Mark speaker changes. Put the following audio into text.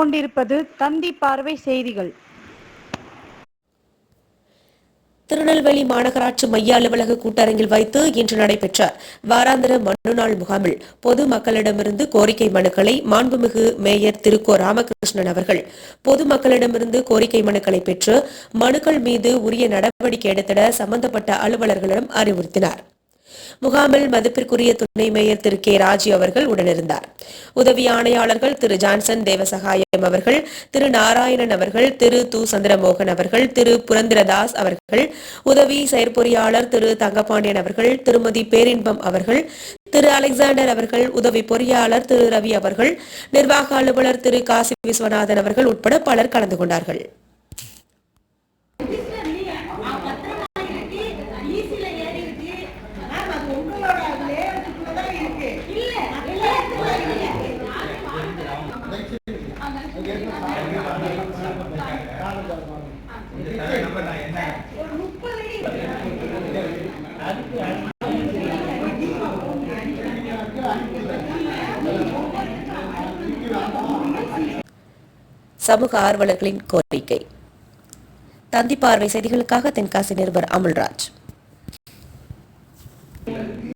Speaker 1: கொண்டிருப்பது தந்தி பார்வை செய்திகள்.
Speaker 2: திருநெல்வேலி மாநகராட்சி மைய அலுவலக கூட்டரங்கில் வைத்து இன்று நடைபெற்ற வாராந்திர மனுநாள் முகாமில் பொது மக்களிடமிருந்து கோரிக்கை மனுக்களை மாண்புமிகு மேயர் திருக்கோ ராமகிருஷ்ணன் அவர்கள் பொது மக்களிடமிருந்து கோரிக்கை மனுக்களை பெற்று மனுக்கள் மீது உரிய நடவடிக்கை எடுத்திட சம்பந்தப்பட்ட அலுவலர்களிடம் அறிவுறுத்தினார். முகாமில் மதிப்பிற்குரிய துணை மேயர் திரு கே ராஜி அவர்கள் உடனிருந்தார். உதவி ஆணையாளர்கள் திரு ஜான்சன் தேவசகாயம் அவர்கள் திரு நாராயணன் அவர்கள் திரு து சந்திரமோகன் அவர்கள் திரு புரந்திரதாஸ் அவர்கள் உதவி செயற்பொறியாளர் திரு தங்கபாண்டியன் அவர்கள் திருமதி பேரின்பம் அவர்கள் திரு அலெக்சாண்டர் அவர்கள் உதவி பொறியாளர் திரு ரவி அவர்கள் நிர்வாக அலுவலர் திரு காசி விஸ்வநாதன் அவர்கள் உட்பட பலர் கலந்து கொண்டார்கள். சமூக ஆர்வலர்களின் கோரிக்கை. தந்தி பார்வை செய்திகளுக்காக தென்காசி நிருபர் அமுல்ராஜ்.